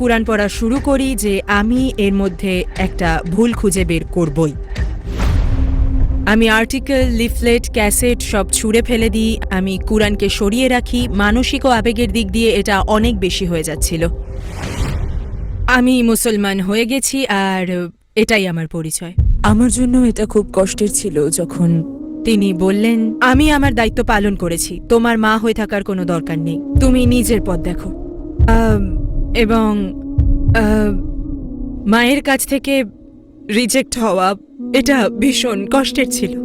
কোরআন পড়া শুরু করি যে আমি এর মধ্যে একটা ভুল খুঁজে বের করবই। আমি আর্টিকেল লিফলেট ক্যাসেট সব ছুঁড়ে ফেলে দিই আমি কোরআনকে সরিয়ে রাখি মানসিক ও আবেগের দিক দিয়ে এটা অনেক বেশি হয়ে যাচ্ছিল। আমি মুসলমান হয়ে গেছি আর এটাই আমার পরিচয়। আমার জন্য এটা খুব কষ্টের ছিল যখন তিনি বললেন আমি আমার দায়িত্ব পালন করেছি তোমার মা হয়ে থাকার কোনো দরকার নেই। তুমি নিজের পথ দেখো। এবং মায়ের কাছ থেকে রিজেক্ট হওয়া, এটা ভীষণ কষ্টের ছিল।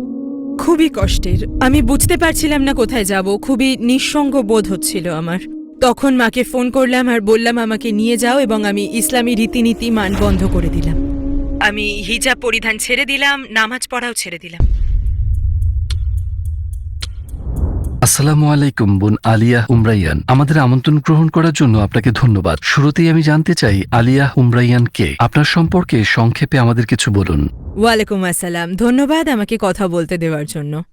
খুবই কষ্টের। আমি বুঝতে পারছিলাম না কোথায় যাব। খুবই নিঃসঙ্গ বোধ হচ্ছিল আমার। তখন মাকে ফোন করলাম আর বললাম, আমাকে নিয়ে যাও এবং আমি ইসলামী রীতিনীতি মান বন্ধ করে দিলাম। আমি হিজাব পরিধান ছেড়ে দিলাম, নামাজ পড়াও ছেড়ে দিলাম। আসসালামু আলাইকুম বোন আলিয়া উমরাইয়ান। আমাদের আমন্ত্রণ গ্রহণ করার জন্য আপনাকে ধন্যবাদ। শুরুতেই আমি জানতে চাই আলিয়া উমরাইয়ান কে? আপনার সম্পর্কে সংক্ষেপে আমাদের কিছু বলুন। ওয়ালাইকুম আসসালাম। ধন্যবাদ আমাকে কথা বলতে দেওয়ার জন্য।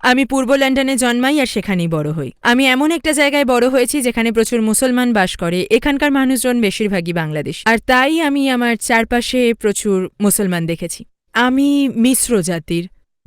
আমি পূর্ব লন্ডনে জন্মাই আর সেখানেই বড় হই। আমি এমন একটা জায়গায় বড় হয়েছি যেখানে প্রচুর মুসলমান বাস করে, এখানকার মানুষজন বেশিরভাগই বাংলাদেশ। আর তাই আমি আমার চারপাশে প্রচুর মুসলমান দেখেছি। আমি মিশ্র জাতির।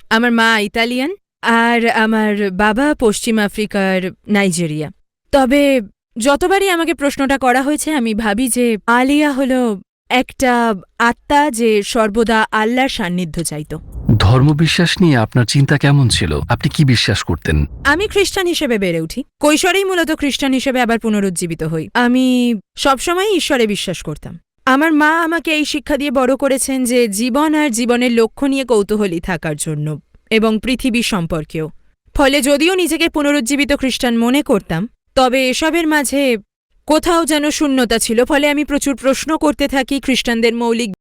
আমার মা ইতালিয়ান আর আমার বাবা পশ্চিম আফ্রিকার নাইজেরিয়া। তবে যতবারই আমাকে প্রশ্নটা করা হয়েছে আমি ভাবি যে আলিয়া হল একটা আত্মা যে সর্বদা আল্লাহর সান্নিধ্য চাইত। ধর্মবিশ্বাস নিয়ে আপনার চিন্তা কেমন ছিল? আপনি কি বিশ্বাস করতেন? আমি খ্রিস্টান হিসেবে বেড়ে উঠি। কৈশোরেই মূলত খ্রিস্টান হিসেবে আবার পুনরুজ্জীবিত হই। আমি সবসময় ঈশ্বরে বিশ্বাস করতাম। আমার মা আমাকে এই শিক্ষা দিয়ে বড় করেছেন যে জীবন আর জীবনের লক্ষ্য নিয়ে কৌতূহলী থাকার জন্য। এবং পৃথিবী সম্পর্কেও। ফলে যদিও নিজেকে পুনরুজ্জীবিত খ্রিস্টান মনে করতাম, তবে এসবের মাঝে কোথাও যেন শূন্যতা ছিল, ফলে আমি প্রচুর প্রশ্ন করতে থাকি খ্রিস্টানদের মৌলিক